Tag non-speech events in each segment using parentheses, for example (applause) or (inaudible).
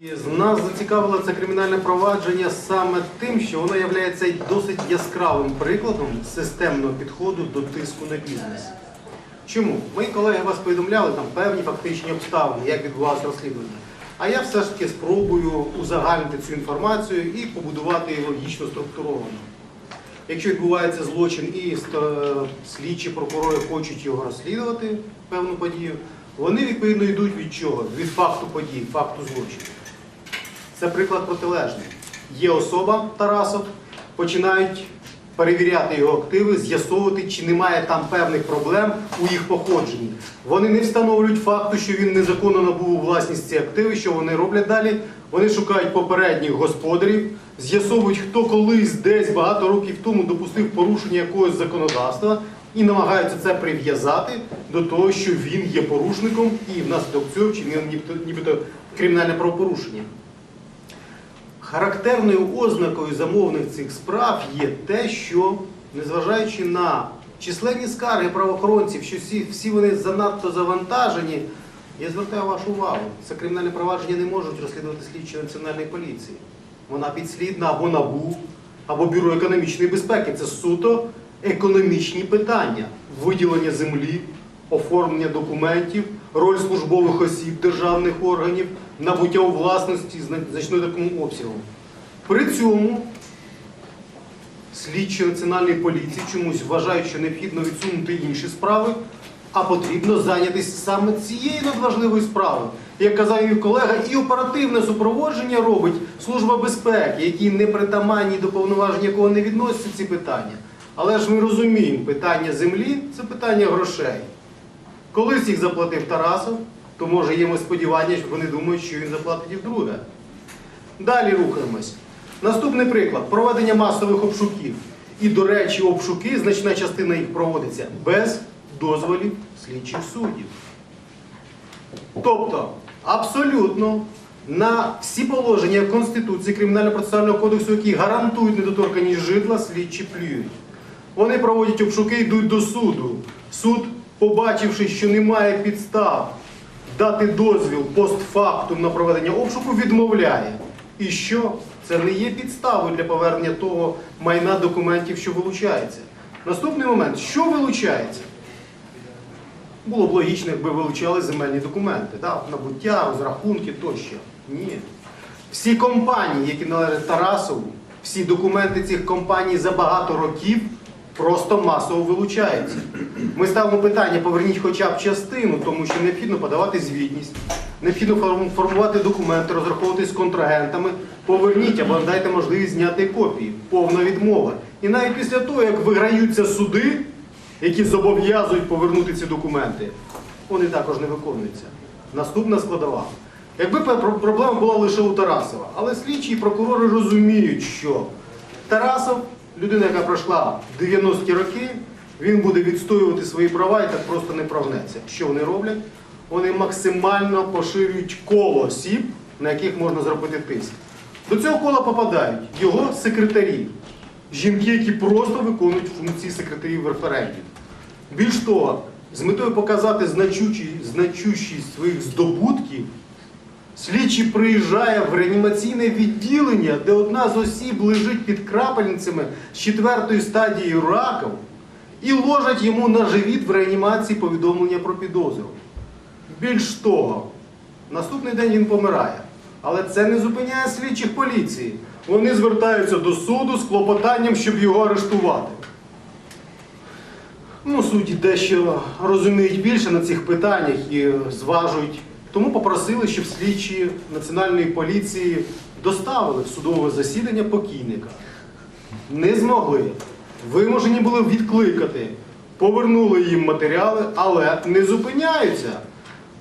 І нас зацікавило це кримінальне провадження саме тим, що воно є досить яскравим прикладом системного підходу до тиску на бізнес. Чому? Мої колеги вас повідомляли там певні фактичні обставини, як відбувалося розслідування. А я все ж таки спробую узагальнити цю інформацію і побудувати її логічно структуровано. Якщо відбувається злочин і слідчі прокурори хочуть його розслідувати, певну подію, вони відповідно йдуть від чого? Від факту подій, факту злочину. Це приклад протилежний. Є особа Тарасов, починають перевіряти його активи, з'ясовувати, чи немає там певних проблем у їх походженні. Вони не встановлюють факту, що він незаконно набув у власність ці активи. Що вони роблять далі? Вони шукають попередніх господарів, з'ясовують, хто колись десь багато років тому допустив порушення якогось законодавства і намагаються це прив'язати до того, що він є порушником і внаслідок цього вчинив нібито- кримінальне правопорушення. Характерною ознакою замовних цих справ є те, що, незважаючи на численні скарги правоохоронців, що всі, всі вони занадто завантажені, я звертаю вашу увагу, це кримінальне провадження не можуть розслідувати слідчі національної поліції. Вона підслідна або НАБУ, або Бюро економічної безпеки. Це суто економічні питання, виділення землі, оформлення документів, роль службових осіб державних органів, набуття у власності зна- значною такому обсягом. При цьому слідчі національної поліції чомусь вважають, що необхідно відсунути інші справи, а потрібно зайнятися саме цією надважливою справою. Як казав мій колега, і оперативне супроводження робить Служба безпеки, які не притаманні до повноважень якого не відносяться ці питання. Але ж ми розуміємо, питання землі це питання грошей. Колись їх заплатив Тарасов, то може є сподівання, що вони думають, що він заплатить і вдруге. Далі рухаємось. Наступний приклад проведення масових обшуків. І, до речі, обшуки, значна частина їх проводиться без дозволів слідчих суддів. Тобто, абсолютно на всі положення Конституції Кримінально-процесуального кодексу, які гарантують недоторканність житла, слідчі плюють. Вони проводять обшуки, йдуть до суду. Суд, побачивши, що немає підстав дати дозвіл постфактум на проведення обшуку, відмовляє. І що? Це не є підставою для повернення того майна документів, що вилучається. Наступний момент, що вилучається? Було б логічно, якби вилучали земельні документи, так? набуття, розрахунки тощо. Ні. Всі компанії, які належать Тарасову, всі документи цих компаній за багато років просто масово вилучаються. Ми ставимо питання, поверніть хоча б частину, тому що необхідно подавати звітність, необхідно формувати документи, розраховуватись з контрагентами, поверніть або дайте можливість зняти копії. Повна відмова. І навіть після того, як виграються суди, які зобов'язують повернути ці документи, вони також не виконуються. Наступна складова. Якби про- проблема була лише у Тарасова, але слідчі і прокурори розуміють, що Тарасов, людина, яка пройшла 90-ті роки, він буде відстоювати свої права і так просто не прогнеться. Що вони роблять? Вони максимально поширюють коло осіб, на яких можна зробити тиск. До цього кола попадають його секретарі, жінки, які просто виконують функції секретарів в референдумі. Більш того, з метою показати значучі- значущість своїх здобутків, слідчий приїжджає в реанімаційне відділення, де одна з осіб лежить під крапельницями з четвертої стадії раку, і ложать йому на живіт в реанімації повідомлення про підозру. Більш того, наступний день він помирає. Але це не зупиняє слідчих поліції. Вони звертаються до суду з клопотанням, щоб його арештувати. Ну, судді дещо розуміють більше на цих питаннях і зважують. Тому попросили, щоб слідчі національної поліції доставили в судове засідання покійника. Не змогли. Вимушені були відкликати. Повернули їм матеріали, але не зупиняються.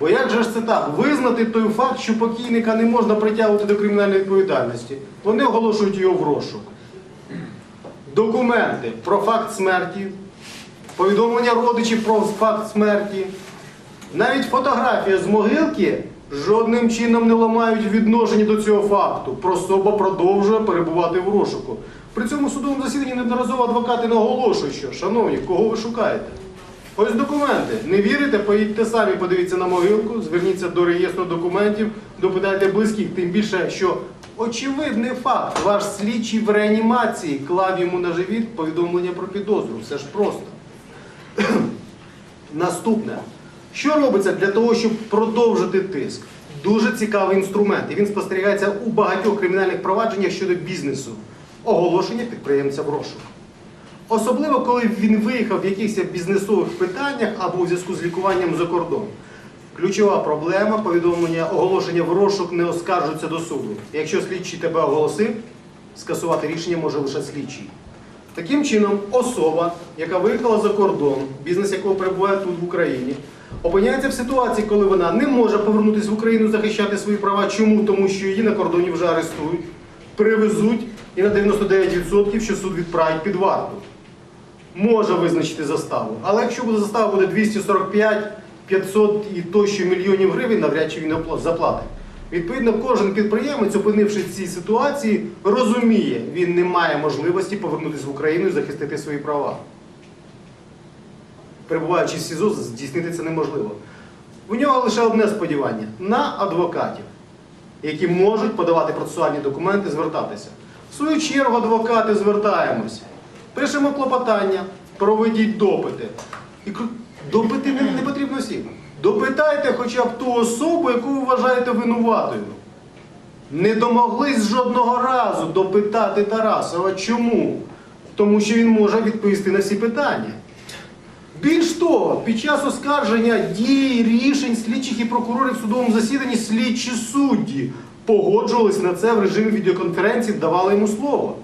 Бо як же ж це так? Визнати той факт, що покійника не можна притягувати до кримінальної відповідальності. Вони оголошують його в розшук. Документи про факт смерті, повідомлення родичів про факт смерті, навіть фотографія з могилки жодним чином не ламають відношення до цього факту. Особа продовжує перебувати в розшуку. При цьому судовому засіданні неодноразово адвокати наголошують, що, шановні, кого ви шукаєте? Ось документи. Не вірите, поїдьте самі, подивіться на могилку, зверніться до реєстру документів, допитайте близьких, тим більше, що очевидний факт, ваш слідчий в реанімації клав йому на живіт повідомлення про підозру. Все ж просто. (clears throat) Наступне. Що робиться для того, щоб продовжити тиск? Дуже цікавий інструмент, і він спостерігається у багатьох кримінальних провадженнях щодо бізнесу. Оголошення підприємця в розшук. Особливо, коли він виїхав в якихось бізнесових питаннях або у зв'язку з лікуванням за кордон. Ключова проблема повідомлення оголошення в розшук не оскаржується до суду. Якщо слідчий тебе оголосив, скасувати рішення може лише слідчий. Таким чином, особа, яка виїхала за кордон, бізнес якого перебуває тут в Україні, опиняється в ситуації, коли вона не може повернутися в Україну захищати свої права. Чому? Тому що її на кордоні вже арестують, привезуть і на 99% що суд відправить під варту. Може визначити заставу. Але якщо буде застава буде 245, 500 і тощо мільйонів гривень, навряд чи він заплатить. Відповідно, кожен підприємець, опинившись в цій ситуації, розуміє, він не має можливості повернутися в Україну і захистити свої права. Перебуваючи в СІЗО, здійснити це неможливо. У нього лише одне сподівання на адвокатів, які можуть подавати процесуальні документи, звертатися. В свою чергу, адвокати звертаємося. Пишемо клопотання, проведіть допити. І допити не, не потрібно всім. Допитайте хоча б ту особу, яку ви вважаєте винуватою. Не домоглись жодного разу допитати Тарасова. Чому? Тому що він може відповісти на всі питання. Більш того, під час оскарження дій, рішень слідчих і прокурорів в судовому засіданні слідчі судді погоджувались на це в режимі відеоконференції, давали йому слово,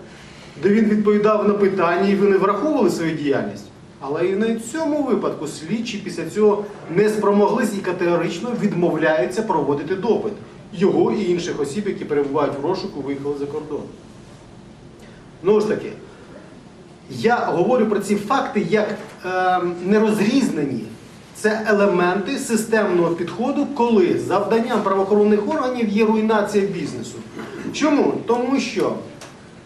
де він відповідав на питання, і вони враховували свою діяльність. Але і на цьому випадку слідчі після цього не спромоглись і категорично відмовляються проводити допит його і інших осіб, які перебувають в розшуку, виїхали за кордон. Ну ж таки, я говорю про ці факти як е, нерозрізнені. Це елементи системного підходу, коли завданням правоохоронних органів є руйнація бізнесу. Чому? Тому що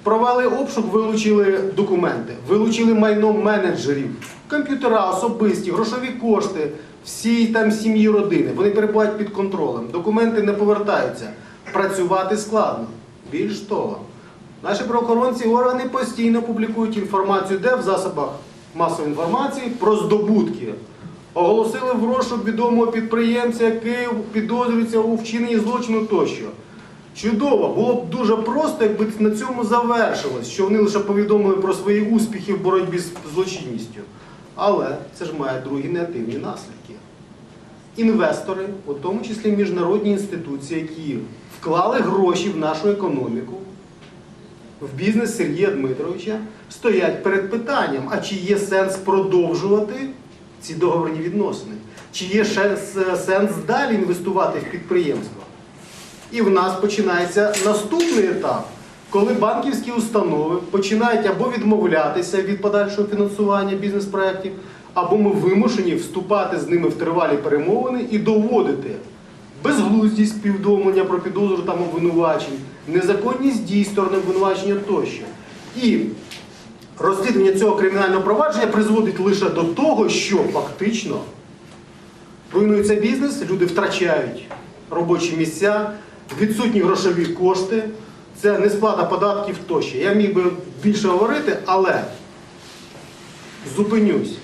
провели обшук, вилучили документи, вилучили майно менеджерів, комп'ютера, особисті, грошові кошти, всі там сім'ї родини. Вони перебувають під контролем. Документи не повертаються. Працювати складно. Більш того, Наші правоохоронці органи постійно публікують інформацію, де в засобах масової інформації про здобутки. Оголосили в розшук відомого підприємця, який підозрюється у вчиненні злочину тощо. Чудово, було б дуже просто, якби на цьому завершилось, що вони лише повідомили про свої успіхи в боротьбі з злочинністю. Але це ж має другі негативні наслідки. Інвестори, у тому числі міжнародні інституції, які вклали гроші в нашу економіку, в бізнес Сергія Дмитровича стоять перед питанням, а чи є сенс продовжувати ці договорні відносини? Чи є сенс далі інвестувати в підприємство? І в нас починається наступний етап, коли банківські установи починають або відмовлятися від подальшого фінансування бізнес-проєктів, або ми вимушені вступати з ними в тривалі перемовини і доводити безглуздість повідомлення про підозру там обвинувачень, незаконність дій сторони обвинувачення тощо. І розслідування цього кримінального провадження призводить лише до того, що фактично руйнується бізнес, люди втрачають робочі місця, відсутні грошові кошти, це несплата податків тощо. Я міг би більше говорити, але зупинюсь.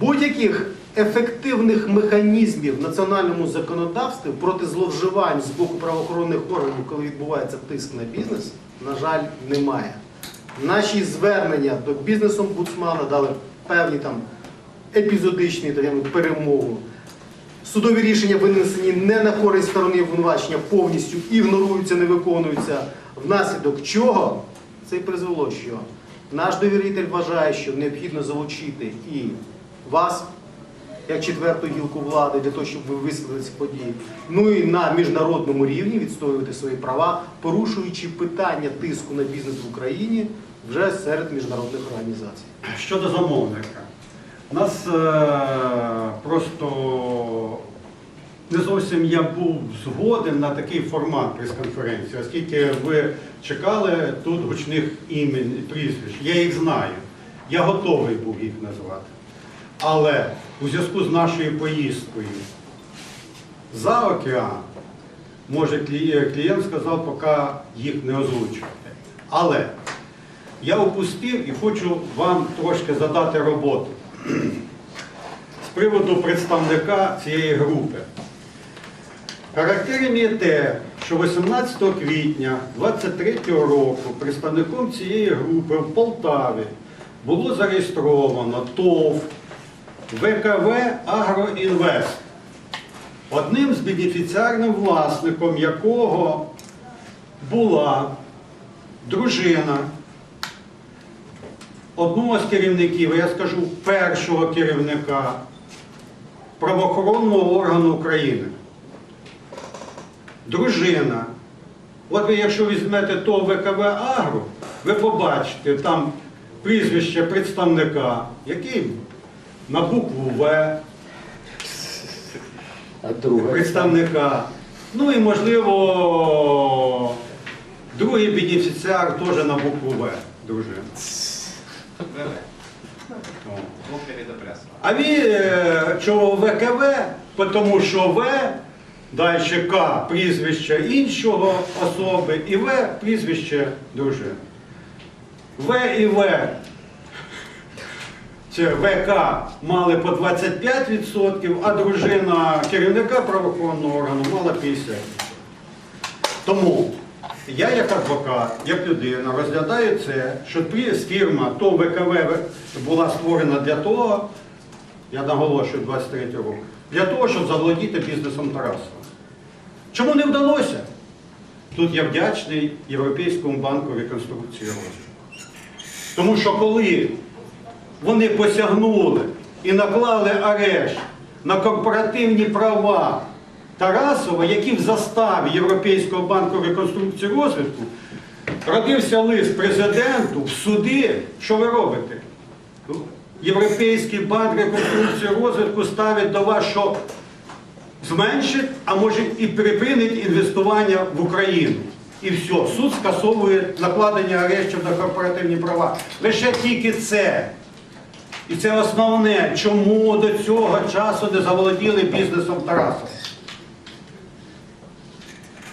Будь-яких ефективних механізмів в національному законодавстві проти зловживань з боку правоохоронних органів, коли відбувається тиск на бізнес, на жаль, немає. Наші звернення до бізнес-омбудсмана дали певні там епізодичні перемогу. Судові рішення винесені не на користь сторони обвинувачення, повністю ігноруються, не виконуються. Внаслідок чого це призвело, що наш довіритель вважає, що необхідно залучити і вас, як четверту гілку влади, для того, щоб ви висвітлили ці події. Ну і на міжнародному рівні відстоювати свої права, порушуючи питання тиску на бізнес в Україні вже серед міжнародних організацій. Щодо замовника, у нас е, просто не зовсім я був згоден на такий формат прес-конференції, оскільки ви чекали тут гучних імен прізвищ. Я їх знаю. Я готовий був їх назвати. Але у зв'язку з нашою поїздкою за океан, може клієнт сказав, поки їх не озвучувати. Але я опустив і хочу вам трошки задати роботу з приводу представника цієї групи. Характером є те, що 18 квітня 23 року представником цієї групи в Полтаві було зареєстровано ТОВ ВКВ Агроінвест, одним з бенефіціарним власником якого була дружина одного з керівників, я скажу першого керівника правоохоронного органу України. Дружина. От ви, якщо візьмете то ВКВ Агро, ви побачите там прізвище представника, який на букву В, А друга. представника. Ну і можливо, другий бенефіціар теж на букву В, дружина. А він е, чого ВКВ? Тому що В, далі К прізвище іншого особи і В прізвище дружини. В і В. Це ВК мали по 25%, а дружина керівника правоохоронного органу мала 50%. Тому я як адвокат, як людина розглядаю це, що фірма то ВКВ була створена для того, я наголошую 23 року, для того, щоб заволодіти бізнесом Тарасова. Чому не вдалося? Тут я вдячний Європейському банку реконструкції розвитку. Тому що коли вони посягнули і наклали арешт на корпоративні права Тарасова, які в заставі Європейського банку реконструкції розвитку родився лист президенту в суди, що ви робите? Європейський банк реконструкції розвитку ставить до вас, що зменшить, а може і припинить інвестування в Україну. І все, суд скасовує накладення арештів на корпоративні права. Лише тільки це. І це основне, чому до цього часу не заволоділи бізнесом Тарасова.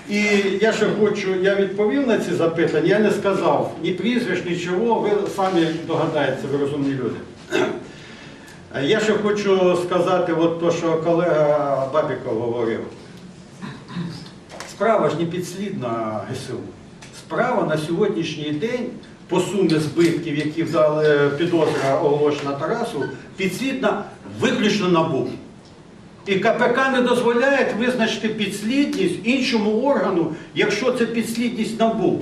І я ще хочу, я відповів на ці запитання, я не сказав ні прізвищ, нічого, ви самі догадаєтеся, ви розумні люди. (clears throat) Я ще хочу сказати, от то, що колега Бабіков говорив. Справа ж не підслідна ГСУ. Справа на сьогоднішній день по сумі збитків, які дали підозра оголошена Тарасу, підслідна виключно НАБУ. І КПК не дозволяє визначити підслідність іншому органу, якщо це підслідність НАБУ.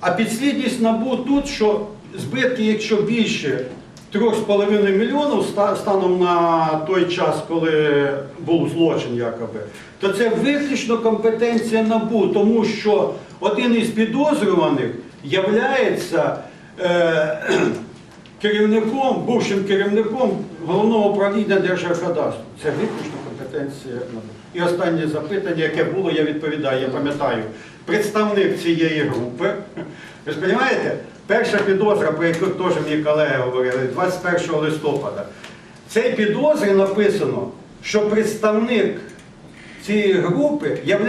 А підслідність НАБУ тут, що збитки, якщо більше 3,5 мільйонів станом на той час, коли був злочин якоби, то це виключно компетенція НАБУ, тому що один із підозрюваних являється е, (clears throat) керівником, бувшим керівником головного управління Держгеокадастру. Це виключно компетенція І останнє запитання, яке було, я відповідаю, я пам'ятаю. Представник цієї групи, ви ж розумієте, перша підозра, про яку теж мені колеги говорили, 21 листопада. В цій підозрі написано, що представник цієї групи є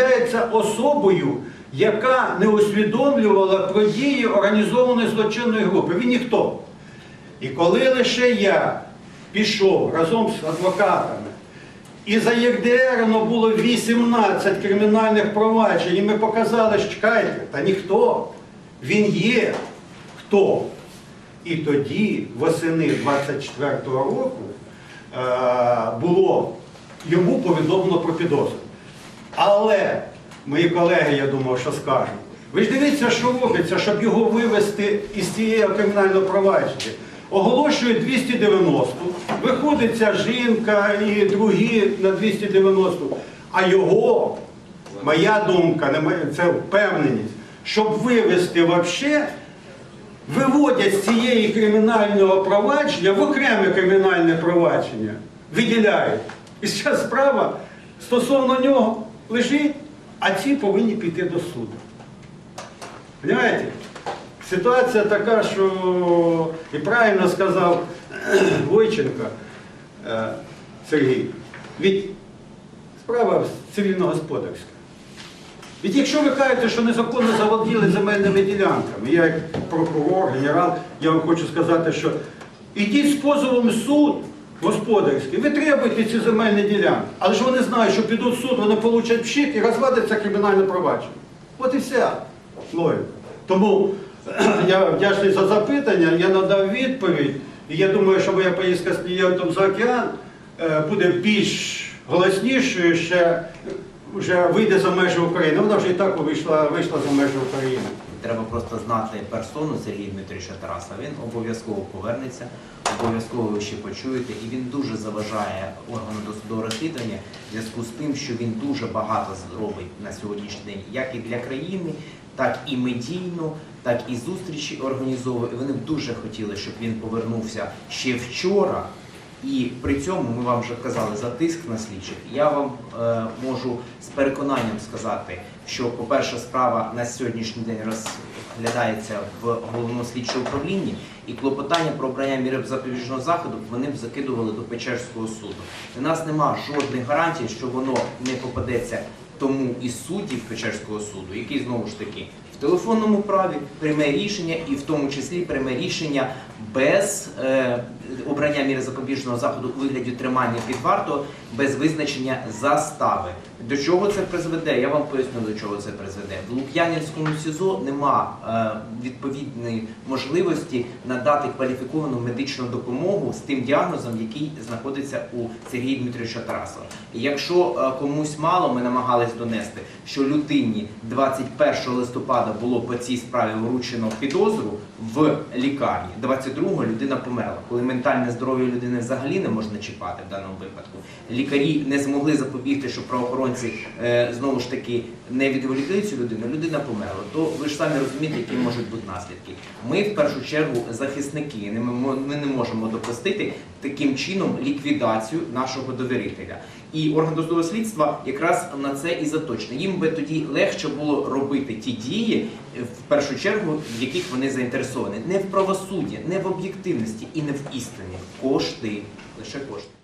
особою, яка не усвідомлювала про дії організованої злочинної групи. Він ніхто. І коли лише я пішов разом з адвокатами, і за ЄРДР було 18 кримінальних проваджень, і ми показали, що чекайте, та ніхто. Він є хто. І тоді, восени 24-го року, е, було йому повідомлено про підозру. Але мої колеги, я думав, що скажуть. Ви ж дивіться, що робиться, щоб його вивести із цієї кримінального провадження. Оголошують 290, виходить ця жінка і другі на 290, а його, моя думка, це впевненість, щоб вивести взагалі, виводять з цієї кримінального провадження в окреме кримінальне провадження, виділяють. І зараз справа стосовно нього лежить, а ці повинні піти до суду. Понимаєте? Ситуація така, що і правильно сказав (clears throat) Войченко, е, Сергій, від справа цивільно-господарська. Від якщо ви кажете, що незаконно заволоділи земельними ділянками, я як прокурор, генерал, я вам хочу сказати, що ідіть з позовом суд господарський, ви требуєте ці земельні ділянки. Але ж вони знають, що підуть в суд, вони получать пшик і розвадиться кримінальне провадження. От і вся логіка. Тому (clears throat) я вдячний за запитання, я надав відповідь. І я думаю, що моя поїздка з клієнтом за океан е, буде більш голоснішою, ще вже вийде за межі України. Вона вже і так вийшла, вийшла за межі України. Треба просто знати персону Сергія Дмитровича Тараса. Він обов'язково повернеться, обов'язково ви ще почуєте, і він дуже заважає органу досудового розслідування в зв'язку з тим, що він дуже багато зробить на сьогоднішній день, як і для країни, так і медійно, так і зустрічі організовує. І Вони б дуже хотіли, щоб він повернувся ще вчора. І при цьому ми вам вже казали за тиск на слідчих. Я вам е, можу з переконанням сказати, що, по-перше, справа на сьогоднішній день розглядається в головному слідчому управлінні, і клопотання про обрання міри запобіжного заходу вони б закидували до Печерського суду. У нас нема жодних гарантій, що воно не попадеться тому і суддів Печерського суду, який знову ж таки в телефонному праві прийме рішення, і в тому числі прийме рішення без е, обрання міри запобіжного заходу у вигляді тримання під вартою, без визначення застави. До чого це призведе? Я вам поясню, до чого це призведе. В Лук'янівському СІЗО нема е, відповідної можливості надати кваліфіковану медичну допомогу з тим діагнозом, який знаходиться у Сергія Дмитровича Тарасова. Якщо е, комусь мало, ми намагались донести, що людині 21 листопада було по цій справі вручено підозру в лікарні. 22-го людина померла. Коли ментальне здоров'я людини взагалі не можна чіпати в даному випадку. Лікарі не змогли запобігти, що правоохоронці е, знову ж таки не відволікли цю людину. Людина померла. То ви ж самі розумієте, які можуть бути наслідки. Ми в першу чергу захисники. Ми не можемо допустити таким чином ліквідацію нашого довірителя. І орган досудового слідства якраз на це і заточений. Їм би тоді легше було робити ті дії, е, в першу чергу, в яких вони заінтересовані. Не в правосудді, не в об'єктивності і не в істині. Кошти, лише кошти.